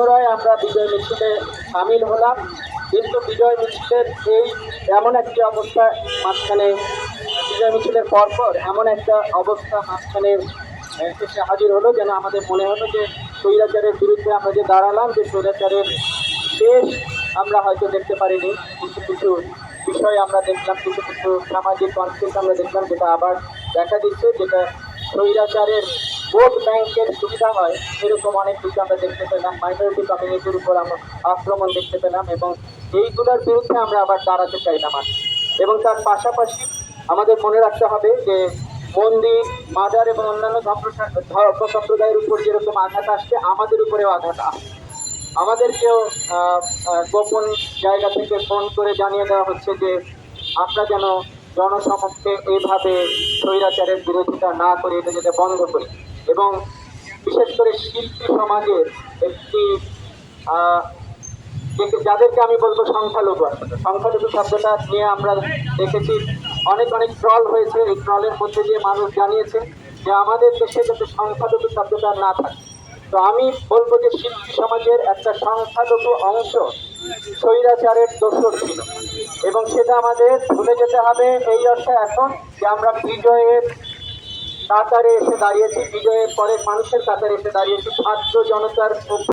পুনরায় আমরা বিজয় মিছিলে সামিল হলাম। কিন্তু বিজয় মিছিলের এই এমন একটি অবস্থা মাঝখানে বিজয় মিছিলের পরপর এমন একটা অবস্থা মাঝখানে এসে হাজির হলো যেন আমাদের মনে হলো যে স্বৈরাচারের বিরুদ্ধে আমরা যে দাঁড়ালাম, যে স্বৈরাচারের শেষ আমরা হয়তো দেখতে পারিনি। কিছু কিছু বিষয় আমরা দেখলাম, কিছু কিছু সামাজিক কনফ্লিক্ট আমরা দেখলাম, যেটা আবার দেখা দিচ্ছে, যেটা স্বৈরাচারের ভোট ব্যাংকের সুবিধা হয়, এরকম অনেক কিছু আমরা দেখতে পেলাম। মাইনরিটি কমিউনিটির উপর আমরা আক্রমণ দেখতে পেলাম এবং এইগুলোর বিরুদ্ধে আমরা আবার দাঁড়াতে চাইলাম আর। এবং তার পাশাপাশি আমাদের মনে রাখতে হবে যে মন্দির, মাজার এবং অন্যান্য ধর্ম সম্প্রদায়ের উপর যেরকম আঘাত আসছে, আমাদের উপরেও আঘাত আসছে। আমাদেরকেও গোপন জায়গা থেকে ফোন করে জানিয়ে দেওয়া হচ্ছে যে আমরা যেন জনসমক্ষে এইভাবে স্বৈরাচারের বিরোধিতা না করে এটা যেটা বন্ধ করি। এবং বিশেষ করে শিল্পী সমাজের একটি যাদেরকে আমি বলব সংখ্যালঘু আসলে সংখ্যালঘু শব্দটা নিয়ে আমরা দেখেছি অনেক অনেক ট্রল হয়েছে। এই ট্রলের মধ্যে দিয়ে মানুষ জানিয়েছে যে আমাদের দেশে যাতে সংখ্যালঘু শব্দটা না থাকে। তো আমি বলব যে শিল্পী সমাজের একটা সংখ্যালঘু অংশ স্বৈরাচারের দোষর ছিল। এবং সেটা আমাদের ভুলে যেতে হবে এই অর্থে এখন যে আমরা বিজয়ের কাতারে এসে দাঁড়িয়েছি বিজয়ের পরে মানুষের কাতারে এসে দাঁড়িয়েছি ছাত্র জনতার